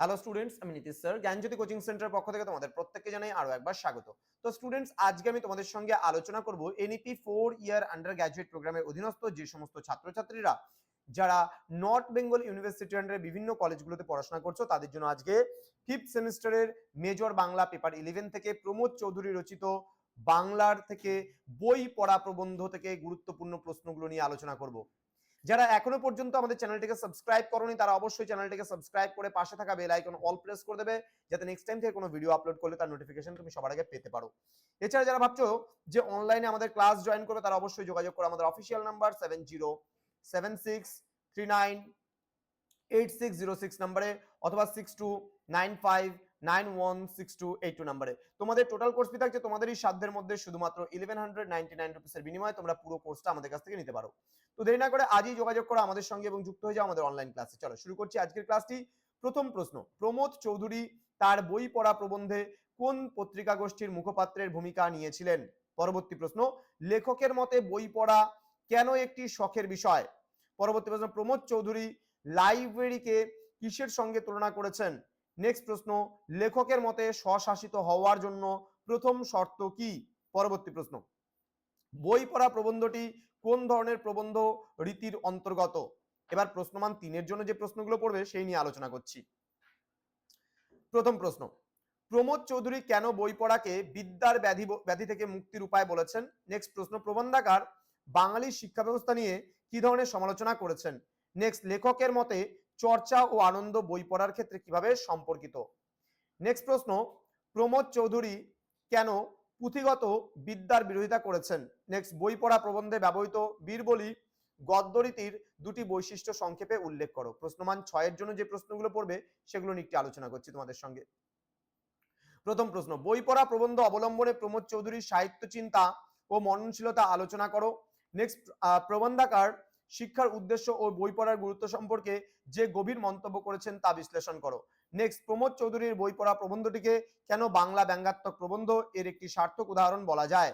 Hello students আমি Nitish sir Gyanjyoti coaching centre পক্ষ থেকে তোমাদের প্রত্যেককে জানাই আরও একবার স্বাগত। তো স্টুডেন্টস আজকে আমি তোমাদের সঙ্গে আলোচনা করব NEP four year undergraduate প্রোগ্রামের অধীনস্থ যে সমস্ত ছাত্রছাত্রীরা যারা নর্থ বেঙ্গল ইউনিভার্সিটি আন্ডারে বিভিন্ন কলেজগুলোতে পড়াশোনা করছ, তাদের জন্য আজকে ফিফথ সেমিস্টারের মেজর বাংলা পেপার ইলেভেন থেকে প্রমোদ চৌধুরী রচিত বাংলার থেকে বই পড়া প্রবন্ধ থেকে গুরুত্বপূর্ণ প্রশ্নগুলো নিয়ে আলোচনা করব। যারা এখনও পর্যন্ত আমাদের চ্যানেলটিকে সাবস্ক্রাইব করনি, তারা অবশ্যই চ্যানেলটিকে সাবস্ক্রাইব করে পাশে থাকা বেল আইকন অল প্রেস করে দেবে, যাতে নেক্সট টাইম থেকে কোনো ভিডিও আপলোড করলে তার নোটিফিকেশন তুমি সবার আগে পেতে পারো। এছাড়া যারা ভাবছ যে অনলাইনে আমাদের ক্লাস জয়েন করবে, তারা অবশ্যই যোগাযোগ করো আমাদের official number seven zero seven six three nine eight six zero six নাম্বারে অথবা six two nine five nine one six two eight two নাম্বারে। তোমাদের টোটাল কোর্স ফি থাকছে তোমাদের এই সাধ্যের মধ্যে শুধুমাত্র ইলেভেন হান্ড্রেড নাইনটি নাইন রুপিসের বিনিময়ে তোমরা পুরো কোর্সটা আমাদের কাছ থেকে নিতে পারো। তো দেরি না করে আজই যোগাযোগ করো আমাদের সঙ্গে এবং যুক্ত হয়ে যাও আমাদের অনলাইন ক্লাসে চলো, শুরু করছি আজকের ক্লাসটি প্রথম প্রশ্ন, প্রমোদ চৌধুরী তার বই পড়া প্রবন্ধে কোন পত্রিকা গোষ্ঠীর মুখপাত্রের ভূমিকা নিয়েছিলেন? পরবর্তী প্রশ্ন, লেখকের মতে বই পড়া কেন একটি শখের বিষয়? পরবর্তী প্রশ্ন, প্রমোদ চৌধুরী লাইব্রেরিকে কিসের সঙ্গে তুলনা করেছেন? নেক্সট প্রশ্ন, লেখকের মতে স্বশাসিত হওয়ার জন্য প্রথম শর্ত কি? পরবর্তী প্রশ্ন, বই পড়া প্রবন্ধটি কোন ধরনের প্রবন্ধ রীতির অন্তর্গত? এবার প্রশ্নমান তিনের জন্য যে প্রশ্নগুলো পড়বে সেই নিয়ে আলোচনা করছি। প্রথম প্রশ্ন, প্রমোদ চৌধুরী কেন বই পড়াকে বিদ্যার ব্যাধি ব্যাধি থেকে মুক্তির উপায় বলেছেন? নেক্সট প্রশ্ন, প্রবন্ধাকার বাঙালি শিক্ষা ব্যবস্থা নিয়ে কি ধরনের সমালোচনা করেছেন? নেক্সট লেখকের মতে চর্চা ও আনন্দ বই পড়ার ক্ষেত্রে কীভাবে সম্পর্কিত? নেক্সট প্রশ্ন, প্রমোদ চৌধুরী কেন পুঁথিগত বিদ্যার বিরোধিতা করেছেন? নেক্সট বই পড়া প্রবন্ধে ব্যবহৃত বীরবলি গদ্যরীতির দুটি বৈশিষ্ট্য সংক্ষেপে উল্লেখ করো। প্রশ্নমান ছয়ের জন্য যে প্রশ্নগুলো পড়বে, সেগুলো নিয়ে একটি আলোচনা করছি তোমাদের সঙ্গে। প্রথম প্রশ্ন, বই পড়া প্রবন্ধ অবলম্বনে প্রমোদ চৌধুরীর সাহিত্য চিন্তা ও মননশীলতা আলোচনা করো। নেক্সট প্রবন্ধাকার শিক্ষার উদ্দেশ্য ও বই পড়ার গুরুত্ব সম্পর্কে যে গভীর মন্তব্য করেছেন তা বিশ্লেষণ করো। নেক্সট প্রমোদ চৌধুরীর বই পড়া প্রবন্ধটিকে কেন বাংলা ব্যঙ্গাত্মক প্রবন্ধ এর একটি সার্থক উদাহরণ বলা যায়?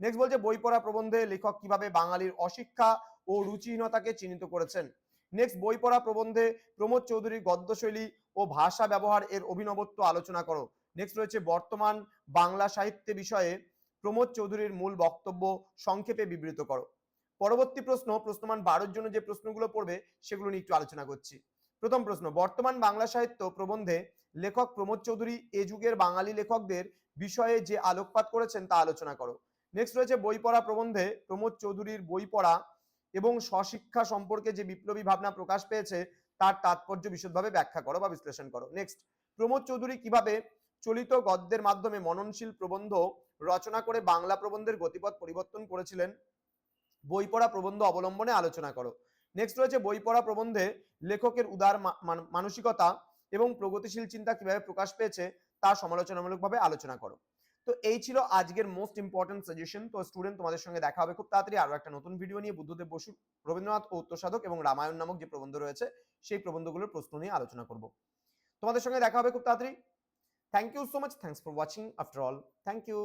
নেক্সট বলছে, বই পড়া প্রবন্ধে লেখক কীভাবে বাঙালির অশিক্ষা ও রুচিহীনতাকে চিহ্নিত করেছেন? নেক্সট বই পড়া প্রবন্ধে প্রমোদ চৌধুরীর গদ্যশৈলী ও ভাষা ব্যবহার এর অভিনবত্ব আলোচনা করো। নেক্সট রয়েছে, বর্তমান বাংলা সাহিত্যে বিষয়ে প্রমোদ চৌধুরীর মূল বক্তব্য সংক্ষেপে বিবৃত করো। পরবর্তী প্রশ্ন, প্রশ্নমান বারোর জন্য যে প্রশ্নগুলো পড়বে, সেগুলো নিয়ে একটু আলোচনা করছি। প্রথম প্রশ্ন, বর্তমান বাংলা সাহিত্য প্রবন্ধে লেখক প্রমোদ চৌধুরী এ যুগের বাঙালি লেখকদের বিষয়ে যে আলোকপাত করেছেন তা আলোচনা করো। নেক্সট রয়েছে বই পড়া প্রবন্ধে প্রমোদ চৌধুরীর বই পড়া এবং স্বশিক্ষা সম্পর্কে যে বিপ্লবী ভাবনা প্রকাশ পেয়েছে, তার তাৎপর্য বিশদভাবে ব্যাখ্যা করো বা বিশ্লেষণ করো। নেক্সট প্রমোদ চৌধুরী কীভাবে চলিত গদ্যের মাধ্যমে মননশীল প্রবন্ধ রচনা করে বাংলা প্রবন্ধের গতিপথ পরিবর্তন করেছিলেন? বই পড়া প্রবন্ধ অবলম্বনে আলোচনা করো। নেক্সট রয়েছে বই পড়া প্রবন্ধে লেখকের উদার মানসিকতা এবং প্রগতিশীল চিন্তা কীভাবে প্রকাশ পেয়েছে তা সমালোচনামূলকভাবে আলোচনা করো। তো এই ছিল আজকের মোস্ট ইম্পর্টেন্ট সাজেশন তো স্টুডেন্ট তোমাদের সঙ্গে দেখা হবে খুব তাড়াতাড়ি। আরও একটা নতুন ভিডিও নিয়ে বুদ্ধদেব বসু, রবীন্দ্রনাথ ও উত্তরসাধক এবং রামায়ণ নামক যে প্রবন্ধ রয়েছে, সেই প্রবন্ধগুলোর প্রশ্ন নিয়ে আলোচনা করব। তোমাদের সঙ্গে দেখা হবে খুব তাড়াতাড়ি। Thank you so much thanks for watching after all thank you